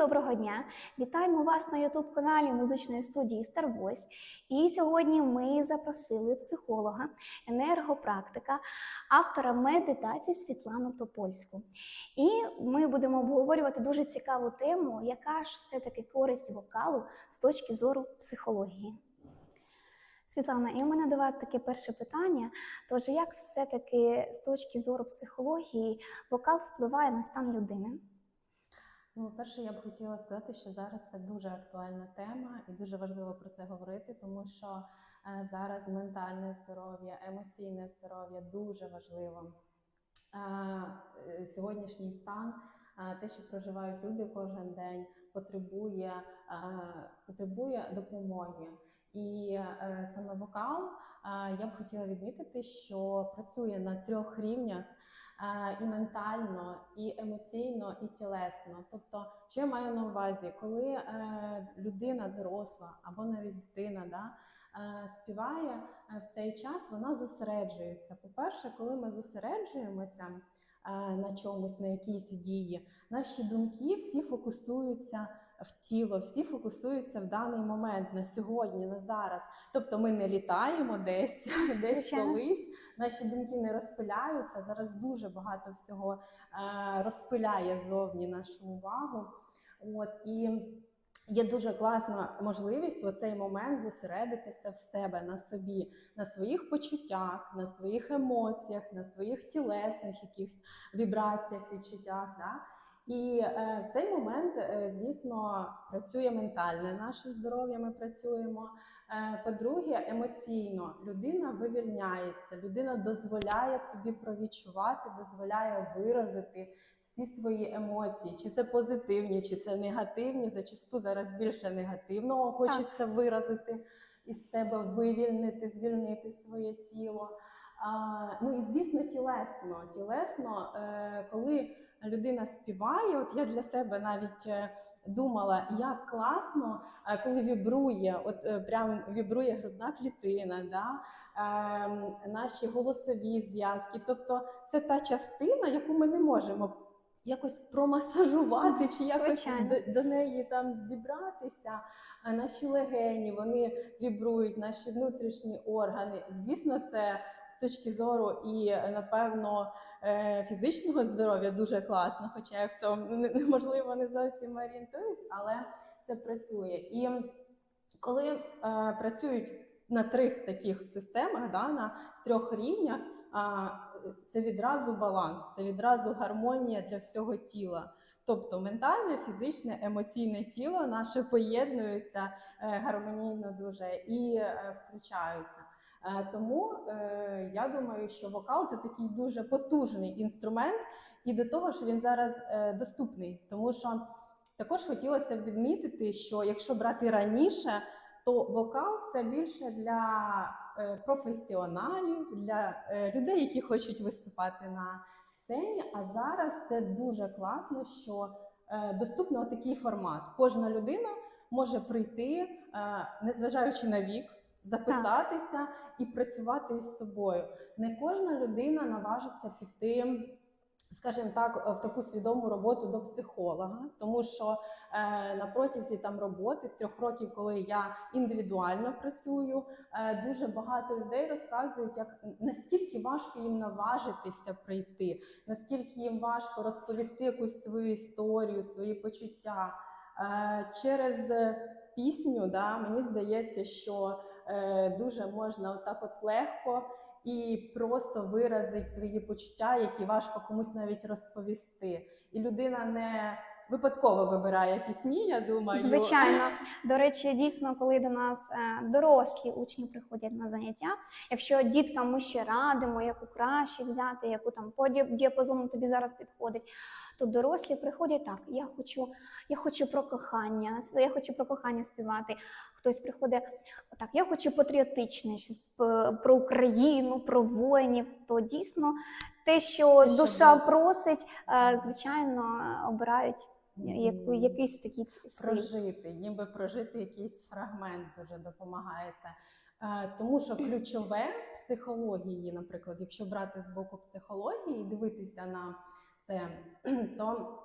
доброго дня! Вітаємо вас на youtube каналі музичної студії Star І сьогодні ми запросили психолога, енергопрактика, автора медитації Світлану Топольську. І ми будемо обговорювати дуже цікаву тему, яка ж все-таки користь вокалу з точки зору психології. Світлана, і у мене до вас таке перше питання. Тож, як все-таки з точки зору психології вокал впливає на стан людини? Ну, перше, я б хотіла сказати, що зараз це дуже актуальна тема і дуже важливо про це говорити, тому що е, зараз ментальне здоров'я, емоційне здоров'я дуже важливо. Е, Сьогоднішній стан, те, що проживають люди кожен день, потребує, потребує допомоги. І е, саме вокал я б хотіла відмітити, що працює на трьох рівнях. Е, І ментально, і емоційно, і тілесно. Тобто, що я маю на увазі, коли е, людина доросла або навіть дитина да, е, співає в цей час, вона зосереджується. По-перше, коли ми зосереджуємося на чомусь, на якійсь дії, наші думки всі фокусуються в тіло, всі фокусуються в даний момент, на сьогодні, на зараз. Тобто ми не літаємо десь, десь колись, наші думки не розпиляються. Зараз дуже багато всього е, розпиляє зовні нашу увагу. От і є дуже класна можливість в цей момент зосередитися в себе на собі, на своїх почуттях, на своїх емоціях, на своїх тілесних якихось вібраціях, відчуттях. Да? І е, в цей момент, е, звісно, працює ментальне наше здоров'я. Ми працюємо. Е, По-друге, емоційно людина вивільняється, людина дозволяє собі провідчувати, дозволяє виразити всі свої емоції, чи це позитивні, чи це негативні. Зачасту зараз більше негативного хочеться виразити із себе, вивільнити, звільнити своє тіло. А, ну і звісно, тілесно. Тілесно, е, коли людина співає, от я для себе навіть е, думала, як класно, е, коли вібрує, от е, прям вібрує грудна клітина, да? ем, наші голосові зв'язки. Тобто це та частина, яку ми не можемо якось промасажувати чи якось до, до неї там дібратися. А наші легені вони вібрують, наші внутрішні органи. Звісно, це з точки зору і напевно фізичного здоров'я дуже класно, хоча я в цьому можливо не зовсім орієнтуюсь, але це працює. І коли е, працюють на трьох таких системах, да, на трьох рівнях, а, це відразу баланс, це відразу гармонія для всього тіла. Тобто ментальне, фізичне, емоційне тіло наше поєднуються е, гармонійно дуже і е, включаються. Е, Тому е, я думаю, що вокал це такий дуже потужний інструмент, і до того ж він зараз е, доступний, тому що також хотілося б відмітити, що якщо брати раніше, то вокал це більше для професіоналів, для людей, які хочуть виступати на сцені. А зараз це дуже класно, що доступно такий формат. Кожна людина може прийти, незважаючи на вік, записатися і працювати із собою. Не кожна людина наважиться піти. Скажімо так, в таку свідому роботу до психолога, тому що е, на протязі там роботи трьох років, коли я індивідуально працюю, е, дуже багато людей розказують, як наскільки важко їм наважитися прийти, наскільки їм важко розповісти якусь свою історію, свої почуття. Е, через пісню, да, мені здається, що дуже можна отак от легко і просто виразить свої почуття, які важко комусь навіть розповісти. І людина не випадково вибирає пісні, я думаю. Звичайно, до речі, дійсно, коли до нас е, дорослі учні приходять на заняття, якщо діткам ми ще радимо, яку краще взяти, яку там по діапазону тобі зараз підходить, то дорослі приходять так: я хочу, я хочу про кохання, я хочу про кохання співати. Хтось приходить так, я хочу патріотичне, щось про Україну, про воїнів. То дійсно те, що Те, душа буде. просить, е, звичайно, обирають яку, якийсь такий стиль. прожити, ніби прожити якийсь фрагмент дуже допомагає це. Е, Тому що ключове психології, наприклад, якщо брати з боку психології і дивитися на це, то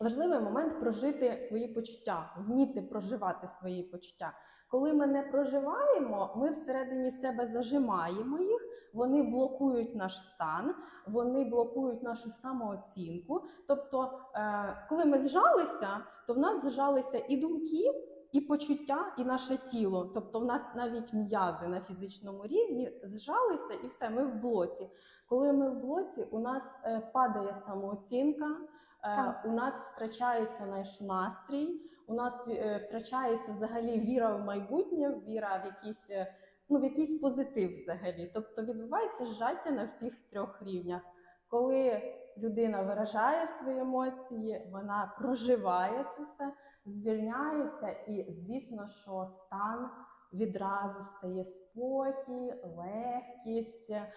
важливий момент прожити свої почуття, вміти проживати свої почуття. Коли ми не проживаємо, ми всередині себе зажимаємо їх, вони блокують наш стан, вони блокують нашу самооцінку. Тобто, е, коли ми зжалися, то в нас зжалися і думки, і почуття, і наше тіло. Тобто, в нас навіть м'язи на фізичному рівні зжалися, і все, ми в блоці. Коли ми в блоці, у нас е, падає самооцінка, е, Так. у нас втрачається наш настрій, у нас е, втрачається взагалі віра в майбутнє, віра в якийсь, е, ну, в якийсь позитив взагалі. Тобто відбувається зжаття на всіх трьох рівнях. Коли людина виражає свої емоції, вона проживає це все, звільняється, і звісно, що стан відразу стає спокій, легкість, е,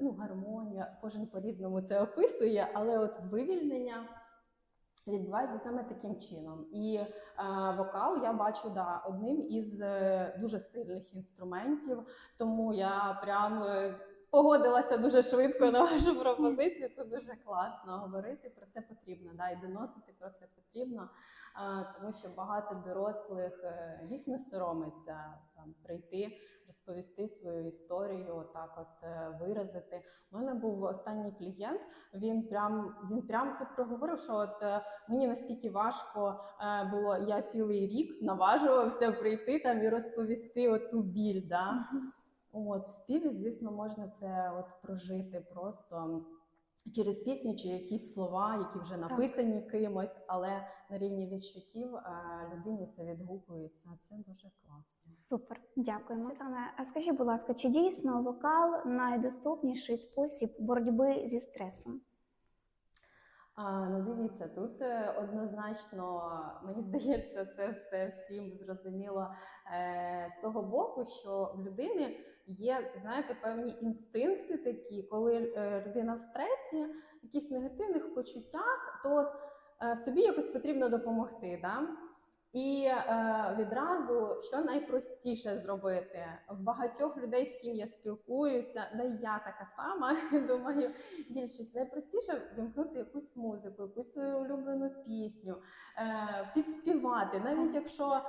ну, гармонія. Кожен по-різному це описує, але от вивільнення відбувається саме таким чином. І е, вокал я бачу да, одним із е, дуже сильних інструментів, тому я прям. Погодилася дуже швидко на вашу пропозицію. Це дуже класно говорити. Про це потрібно, да, і доносити про це потрібно, тому що багато дорослих е, дійсно соромиться там прийти, розповісти свою історію, отак от е, виразити. У мене був останній клієнт. Він прям він прям це проговорив. Що от е, мені настільки важко було, я цілий рік наважувався прийти там і розповісти оту біль. Да? От в співі, звісно, можна це от прожити просто через пісню чи якісь слова, які вже написані кимось, але на рівні відчуттів людині це відгукується. Це дуже класно. Супер, дякуємо. Світлана, а скажіть, будь ласка, чи дійсно вокал найдоступніший спосіб боротьби зі стресом? А, ну дивіться, тут е, однозначно мені здається, це все всім зрозуміло е, з того боку, що в людини є, знаєте, певні інстинкти такі, коли е, людина в стресі, в якихось негативних почуттях, то от, е, собі якось потрібно допомогти. Да? І е, відразу що найпростіше зробити в багатьох людей, з ким я спілкуюся, да й я така сама. Думаю, більшість найпростіше вимкнути якусь музику, якусь свою улюблену пісню, е, підспівати, навіть якщо.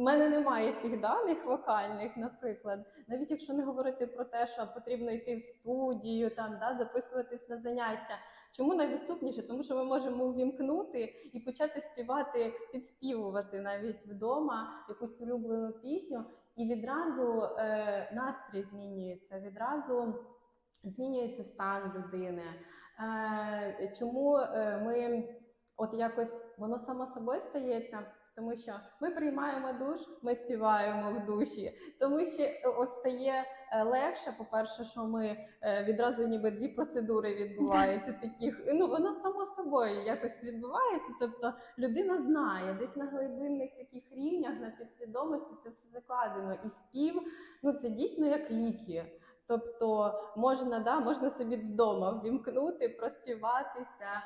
У мене немає цих даних вокальних, наприклад, навіть якщо не говорити про те, що потрібно йти в студію, там да записуватись на заняття. Чому найдоступніше? Тому що ми можемо увімкнути і почати співати, підспівувати навіть вдома якусь улюблену пісню, і відразу е, настрій змінюється, відразу змінюється стан людини. Е, чому е, ми от якось воно само собою стається? Тому що ми приймаємо душ, ми співаємо в душі, тому що е, от стає е, легше. По-перше, що ми е, відразу ніби дві процедури відбуваються таких. Ну воно само собою якось відбувається. Тобто людина знає, десь на глибинних таких рівнях, на підсвідомості це все закладено. І спів ну це дійсно як ліки. Тобто можна, да, можна собі вдома ввімкнути, проспіватися,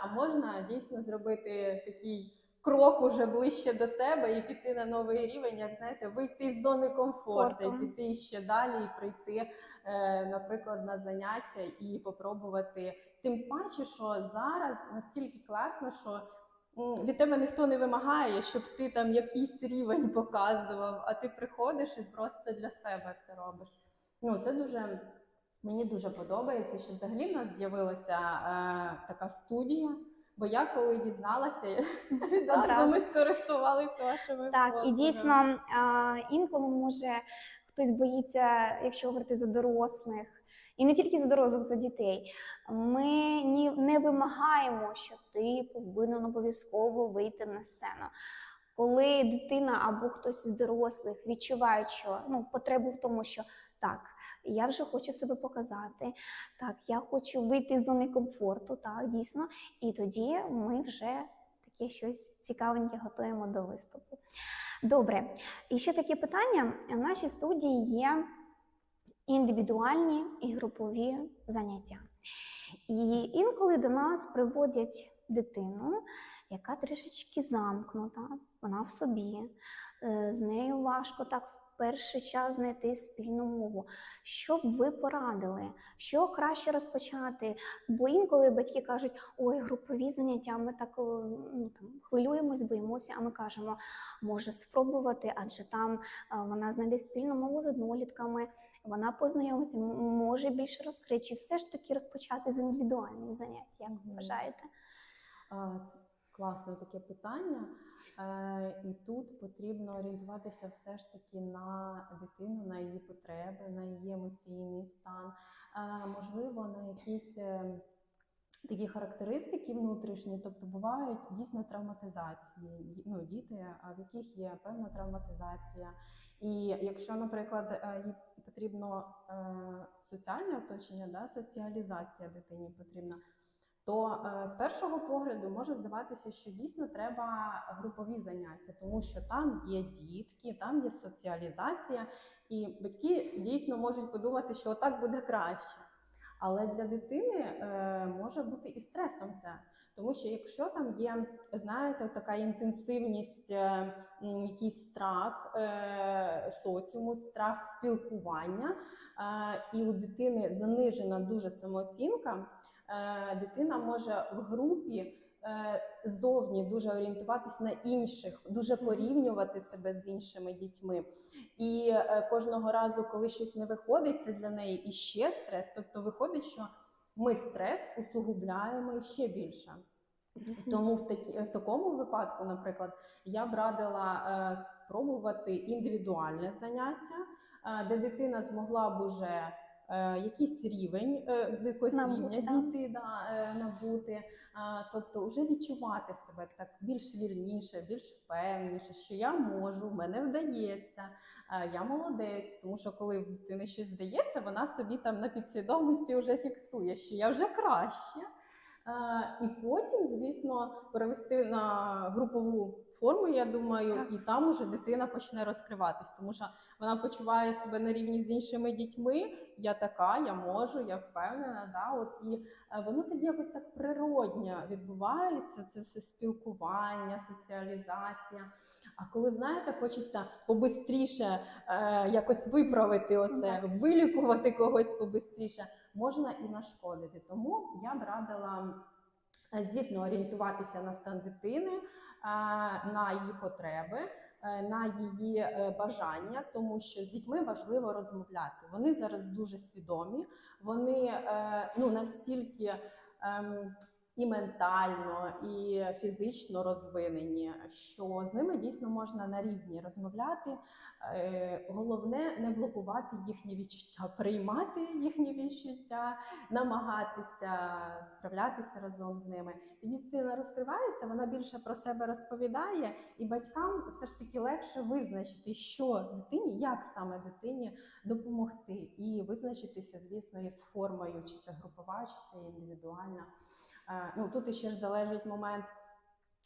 а можна дійсно зробити такий крок уже ближче до себе і піти на новий рівень, як знаєте, вийти з зони комфорту, і піти ще далі, і прийти, е, наприклад, на заняття і попробувати. Тим паче, що зараз наскільки класно, що від тебе ніхто не вимагає, щоб ти там якийсь рівень показував, а ти приходиш і просто для себе це робиш. Ну, це дуже мені дуже подобається, що взагалі в нас з'явилася е, така студія. Бо я коли дізналася, Одразу. ми скористувалися вашими Так, і дійсно інколи може хтось боїться, якщо говорити за дорослих, і не тільки за дорослих, за дітей. Ми ні, не вимагаємо, що ти повинен обов'язково вийти на сцену. Коли дитина або хтось із дорослих відчувають, що ну потребу в тому, що так, я вже хочу себе показати, так, я хочу вийти з зони комфорту, так, дійсно, і тоді ми вже таке щось цікавеньке готуємо до виступу. Добре, і ще таке питання: в нашій студії є індивідуальні і групові заняття. І інколи до нас приводять дитину, яка трішечки замкнута, вона в собі, е, з нею важко так перший час знайти спільну мову. Що б ви порадили? Що краще розпочати? Бо інколи батьки кажуть, ой, групові заняття, ми так е, ну, там, хвилюємось, боїмося, а ми кажемо, може спробувати, адже там е, вона знайде спільну мову з однолітками, вона познайомиться, може більше розкрити. Чи все ж таки розпочати з індивідуальних занять, як ви вважаєте? Це класне таке питання. Е, І тут потрібно орієнтуватися все ж таки на дитину, на її потреби, на її емоційний стан, Е, можливо, на якісь е, такі характеристики внутрішні, тобто бувають дійсно травматизації. Ну, діти, в яких є певна травматизація. І якщо, наприклад, їй потрібно соціальне оточення, да, соціалізація дитині потрібна, то е, з першого погляду може здаватися, що дійсно треба групові заняття, тому що там є дітки, там є соціалізація, і батьки дійсно можуть подумати, що так буде краще. Але для дитини е, може бути і стресом це. Тому що якщо там є, знаєте, така інтенсивність, е, якийсь страх соціуму, страх спілкування, і у дитини занижена дуже самооцінка, дитина може в групі е, зовні дуже орієнтуватись на інших, дуже порівнювати себе з іншими дітьми. І е, кожного разу, коли щось не виходить, це для неї іще стрес. Тобто виходить, що ми стрес усугубляємо ще більше. Тому в, такі, в такому випадку, наприклад, я б радила е, спробувати індивідуальне заняття, е, де дитина змогла б уже е, якийсь рівень е, якогось Набути, рівня дійти, да, е, набути. Е, тобто вже відчувати себе так більш вільніше, більш впевненіше, що я можу, в мене вдається, е, я молодець. Тому що коли в дитини щось здається, вона собі там на підсвідомості вже фіксує, що я вже краще. Е, І потім, звісно, перевести на групову форму, я думаю, Так. і там уже дитина почне розкриватись, тому що вона почуває себе на рівні з іншими дітьми. Я така, я можу, я впевнена. Да? От і е, воно тоді якось так природньо відбувається. Це все спілкування, соціалізація. А коли знаєте, хочеться побистріше е, якось виправити оце, вилікувати когось побистріше, можна і нашкодити. Тому я б радила, звісно, орієнтуватися на стан дитини, е, на її потреби. е, На її е, бажання, тому що з дітьми важливо розмовляти. Вони зараз дуже свідомі, вони е, ну настільки ем, і ментально, і фізично розвинені, що з ними дійсно можна на рівні розмовляти. Е, Головне не блокувати їхні відчуття, приймати їхні відчуття, намагатися справлятися разом з ними. Тоді дитина розкривається, вона більше про себе розповідає, і батькам все ж таки легше визначити, що дитині, як саме дитині допомогти, і визначитися, звісно, із формою, чи це групова, чи це індивідуальна. Ну тут іще ж залежить момент,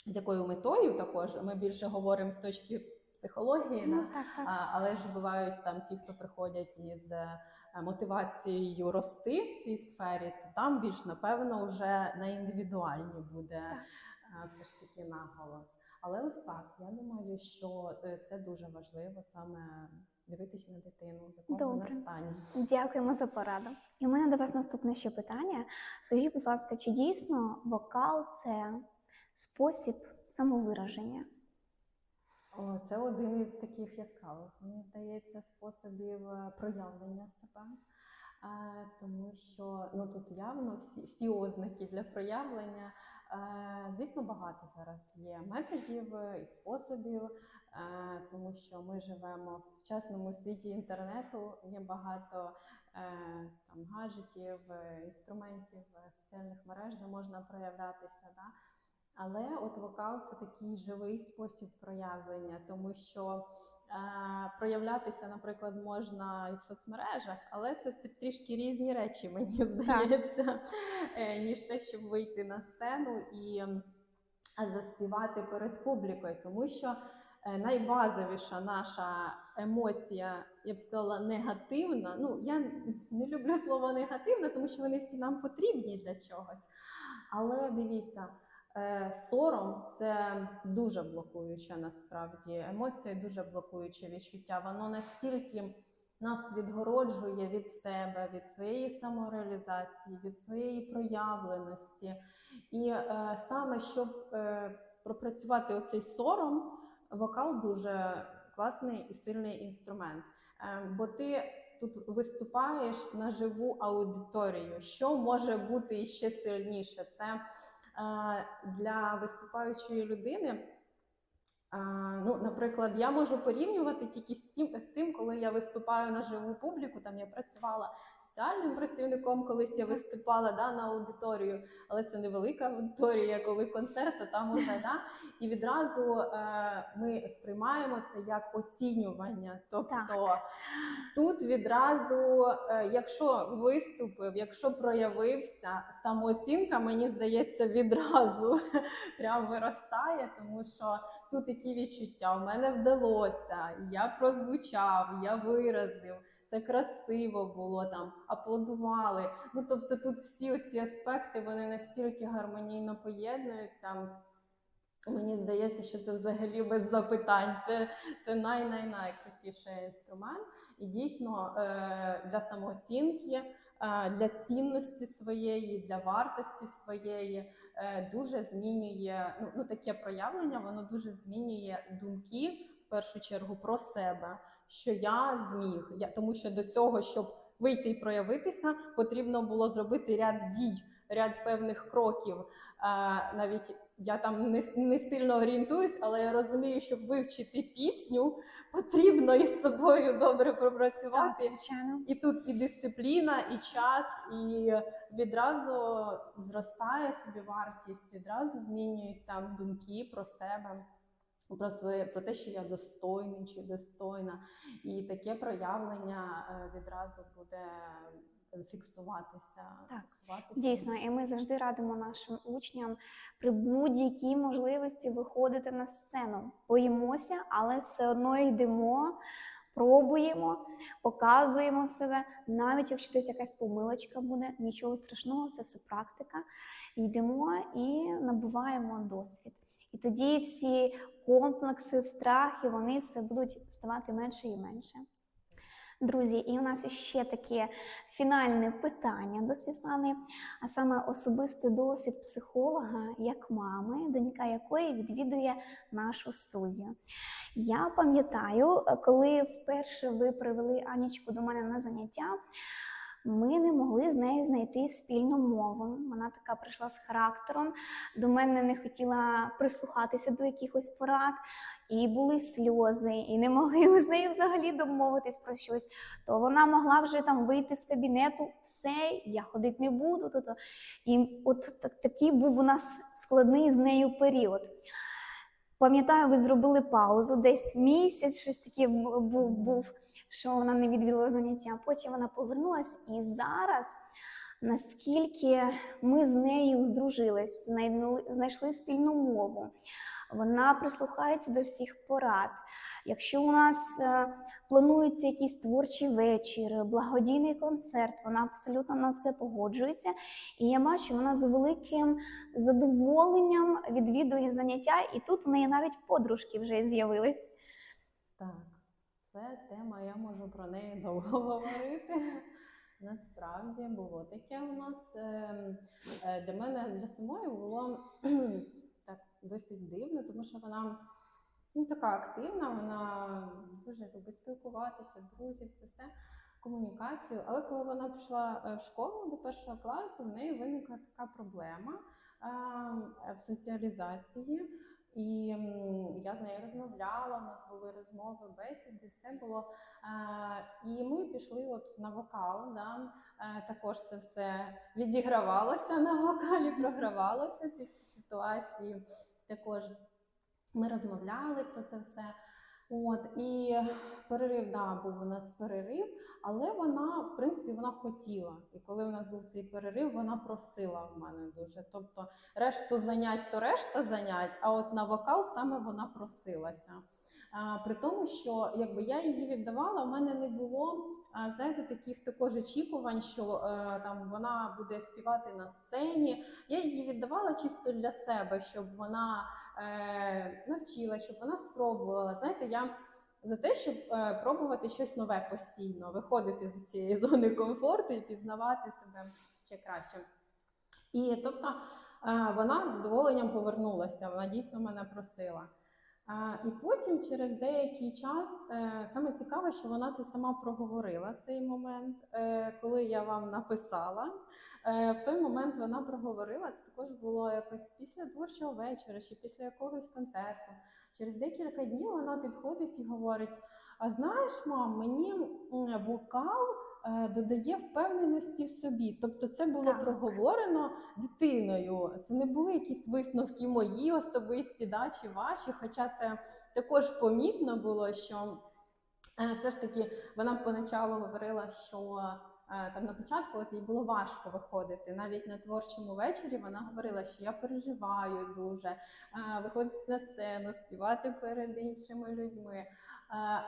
з якою метою також ми більше говоримо з точки психології. Ну, так, так. Але ж бувають там ті, хто приходять із е, мотивацією рости в цій сфері, то там більш напевно вже на індивідуальні буде е, все ж таки наголос. Але ось так, я думаю, що е, це дуже важливо саме дивитись на дитину, в якому вона стані. Дякуємо за пораду. І у мене до вас наступне ще питання. Скажіть, будь ласка, чи дійсно вокал це спосіб самовираження? О, це один із таких яскравих, мені здається, способів е, проявлення себе. Е, Тому що ну тут явно всі, всі ознаки для проявлення. Е, Звісно, багато зараз є методів і способів, е, тому що ми живемо в сучасному світі інтернету. Є багато е, там гаджетів, інструментів, соціальних мереж, де можна проявлятися. Да? Але от вокал це такий живий спосіб проявлення, тому що проявлятися, наприклад, можна і в соцмережах, але це трішки різні речі, мені здається, е, ніж те, щоб вийти на сцену і заспівати перед публікою, тому що е, найбазовіша наша емоція, я б сказала, негативна. Ну, я не люблю слово негативна, тому що вони всі нам потрібні для чогось. Але дивіться, Е, Сором це дуже блокуюче насправді. Емоція дуже блокуюче відчуття. Воно настільки нас відгороджує від себе, від своєї самореалізації, від своєї проявленості. І е, саме щоб е, пропрацювати оцей сором, вокал дуже класний і сильний інструмент. Е, бо ти тут виступаєш на живу аудиторію. Що може бути ще сильніше? Це е, для виступаючої людини. Ну, наприклад, я можу порівнювати тільки з тим, з тим, коли я виступаю на живу публіку. Там я працювала соціальним працівником, колись я виступала да, на аудиторію, але це невелика аудиторія, коли концерт, то там уже да. І відразу е, ми сприймаємо це як оцінювання. Тобто Так. тут відразу, е, якщо виступив, якщо проявився, самооцінка, мені здається, відразу прям виростає, тому що тут які відчуття. У мене вдалося, я прозвучав, я виразив. Це красиво було там, аплодували. Ну тобто, тут всі ці аспекти вони настільки гармонійно поєднуються. Мені здається, що це взагалі без запитань. Це, це най-най-найкрутіший інструмент. І дійсно е, для самооцінки, е, для цінності своєї, для вартості своєї е, дуже змінює ну, ну, таке проявлення, воно дуже змінює думки в першу чергу про себе, що я зміг. Я, тому що до цього, щоб вийти і проявитися, потрібно було зробити ряд дій, ряд певних кроків. Е, навіть я там не, не сильно орієнтуюсь, але я розумію, щоб вивчити пісню, потрібно із собою добре Так, пропрацювати. звичайно. І тут і дисципліна, і час, і відразу зростає собі вартість, відразу змінюються думки про себе, про своє про те, що я достойний чи достойна. І таке проявлення е, відразу буде фіксуватися. Так, фіксуватися. Дійсно, і ми завжди радимо нашим учням при будь-якій можливості виходити на сцену. Боїмося, але все одно йдемо, пробуємо, показуємо себе. Навіть якщо десь якась помилочка буде, нічого страшного, це все практика. Йдемо і набуваємо досвід. І тоді всі комплекси, страхи, вони все будуть ставати менше і менше. Друзі, і у нас ще таке фінальне питання до Світлани, а саме особистий досвід психолога як мами, донька якої відвідує нашу студію. Я пам'ятаю, коли вперше ви привели Анічку до мене на заняття, ми не могли з нею знайти спільну мову. Вона така прийшла з характером, до мене не хотіла прислухатися до якихось порад, і були сльози, і не могли ми з нею взагалі домовитись про щось. То вона могла вже там вийти з кабінету, все, я ходити не буду. То, то. І от так, такий був у нас складний з нею період. Пам'ятаю, ви зробили паузу, десь місяць, щось таке бу- був, був, що вона не відвідала заняття. Потім вона повернулась, і зараз, наскільки ми з нею здружились, знайшли спільну мову. Вона прислухається до всіх порад. Якщо у нас е, планується якийсь творчий вечір, благодійний концерт, вона абсолютно на все погоджується. І я бачу, вона з великим задоволенням відвідує заняття, і тут в неї навіть подружки вже з'явились. Так, це тема, я можу про неї довго говорити. Насправді було таке у нас. Ем, е, Для мене для самої було так досить дивно, тому що вона ну, така активна, вона дуже любить спілкуватися, друзів, це все, комунікацію. Але коли вона пішла е, в школу до першого класу, в неї виникла така проблема ем, в соціалізації. І я з нею розмовляла, у нас були розмови, бесіди, все було. І ми пішли от на вокал. Да? Також це все відігравалося на вокалі, програвалося ці всі ситуації. Також ми розмовляли про це все. От і перерив, да, був у нас перерив, але вона, в принципі, вона хотіла. І коли у нас був цей перерив, вона просила в мене дуже. Тобто, решту занять, то решта занять, а от на вокал саме вона просилася. А, При тому, що якби я її віддавала, в мене не було а, знаєте, таких також очікувань, що е, там вона буде співати на сцені. Я її віддавала чисто для себе, щоб вона навчила, щоб вона спробувала. Знаєте, я за те, щоб е, пробувати щось нове постійно, виходити з цієї зони комфорту і пізнавати себе ще краще. І тобто е, вона з задоволенням повернулася, вона дійсно мене просила. І потім, через деякий час, е, саме цікаве, що вона це сама проговорила цей момент, е, коли я вам написала. Е, В той момент вона проговорила, це також було якось після творчого вечора чи після якогось концерту. Через декілька днів вона підходить і говорить: А знаєш, мам, мені вокал е, додає впевненості в собі. Тобто, це було Так. проговорено дитиною. Це не були якісь висновки мої особисті, да, чи ваші. Хоча це також помітно було, що е, все ж таки вона поначалу говорила, що там на початку от їй було важко виходити. Навіть на творчому вечорі вона говорила, що я переживаю дуже, е, виходити на сцену, співати перед іншими людьми. Е,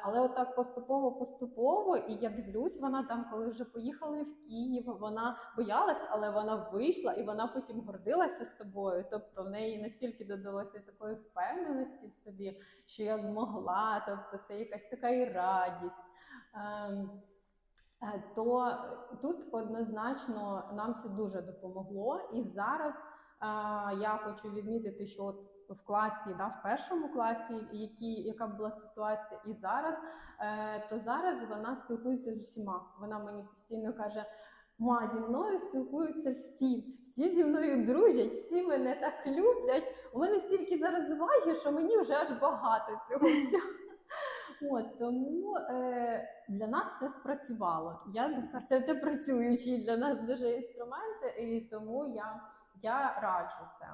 Але отак поступово, поступово, і я дивлюсь, вона там, коли вже поїхали в Київ, вона боялась, але вона вийшла і вона потім гордилася собою. Тобто в неї настільки додалося такої впевненості в собі, що я змогла. Тобто це якась така і радість. Е, То тут однозначно нам це дуже допомогло. І зараз е, я хочу відмітити, що от в класі, да, в першому класі, які, яка була ситуація, і зараз, е, то зараз вона спілкується з усіма. Вона мені постійно каже: Ма, зі мною спілкуються всі, всі зі мною дружать, всі мене так люблять. У мене стільки зараз уваги, що мені вже аж багато цього всього. От тому е, для нас це спрацювало. Я Супер. це, це працюючий для нас дуже інструмент, і тому я, я раджу це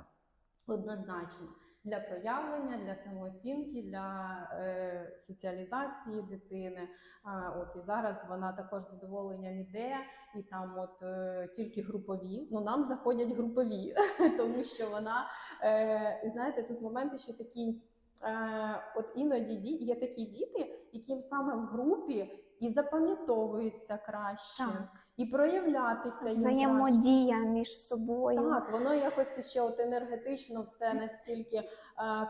однозначно для проявлення, для самооцінки, для е, соціалізації дитини. А, от і зараз вона також з задоволенням іде, і там от е, тільки групові. Ну нам заходять групові, тому що вона е, знаєте, тут моменти, що такі. Е, от іноді ді- є такі діти, яким саме в групі і запам'ятовується краще, Так. і проявлятися їм краще. Взаємодія між собою. Так, воно якось ще от енергетично все настільки е,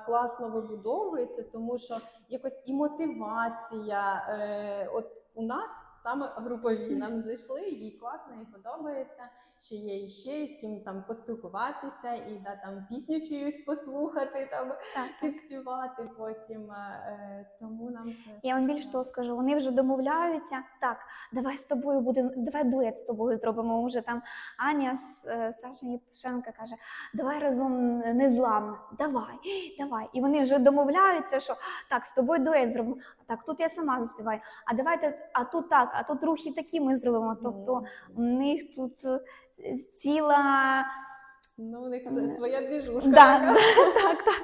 класно вибудовується, тому що якось і мотивація. Е, от у нас саме групові нам зайшли, їй класно, їй подобається. Що є іще і з ким там поспілкуватися, і да, там пісню чиюсь послухати, там Так, так. підспівати потім. Е, тому нам це Я вам більш того скажу, вони вже домовляються. Так, давай з тобою будемо, давай дует з тобою зробимо. Вже там Аня з е, Саша Євтушенка каже: давай разом незламно, давай, давай. І вони вже домовляються, що так, з тобою дует зробимо. Так, тут я сама заспіваю. А давайте, а тут так, а тут рухи такі ми зробимо. Тобто у них тут е, ціла ну, у них своя двіжушка. да, така. так, так.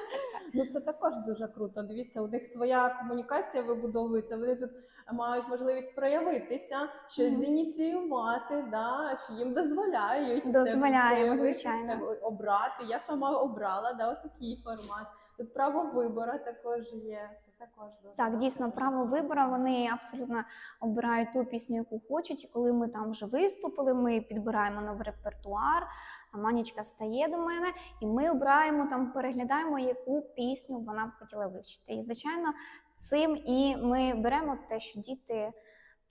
Ну це також дуже круто. Дивіться, у них своя комунікація вибудовується. Вони тут мають можливість проявитися, щось Мгм. зініціювати, да, що їм дозволяють Дозволяємо, проявити, звичайно. це обрати. Я сама обрала да, отакий формат. Тут право вибору також є. Також дуже Так, дійсно, право вибору. Вони абсолютно обирають ту пісню, яку хочуть. І коли ми там вже виступили, ми підбираємо новий репертуар. А Манічка стає до мене, і ми обираємо там, переглядаємо, яку пісню вона б хотіла вивчити. І звичайно, цим і ми беремо те, що діти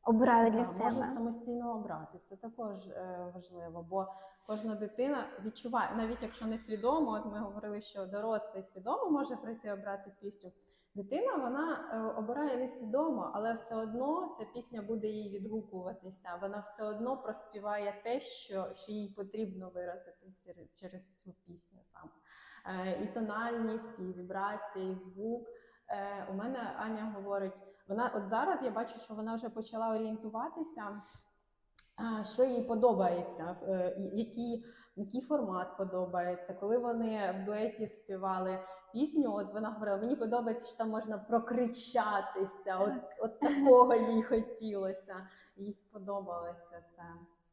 обирають для Да, можуть самостійно обрати. Це також е, важливо, бо кожна дитина відчуває, навіть якщо не свідомо, от ми говорили, що дорослий свідомо може прийти обрати пісню. Дитина вона е, обирає несвідомо, але все одно ця пісня буде їй відгукуватися. Вона все одно проспіває те, що, що їй потрібно виразити через, цю пісню саме. І тональність, і вібрації, і звук. Е, у мене Аня говорить, вона от зараз я бачу, що вона вже почала орієнтуватися, що їй подобається, е, і- який, який формат подобається. Коли вони в дуеті співали пісню, от вона говорила, мені подобається, що там можна прокричатися. От, от такого їй хотілося. Їй сподобалося це.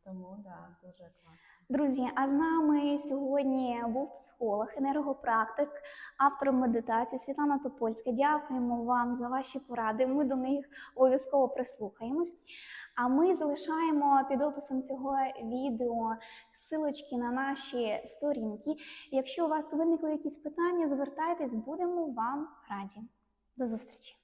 Тому да, дуже класно. Друзі, а з нами сьогодні був психолог, енергопрактик, автор медитації Світлана Топольська. Дякуємо вам за ваші поради. Ми до них обов'язково прислухаємось. А ми залишаємо під описом цього відео силочки на наші сторінки. Якщо у вас виникли якісь питання, звертайтесь, будемо вам раді. До зустрічі!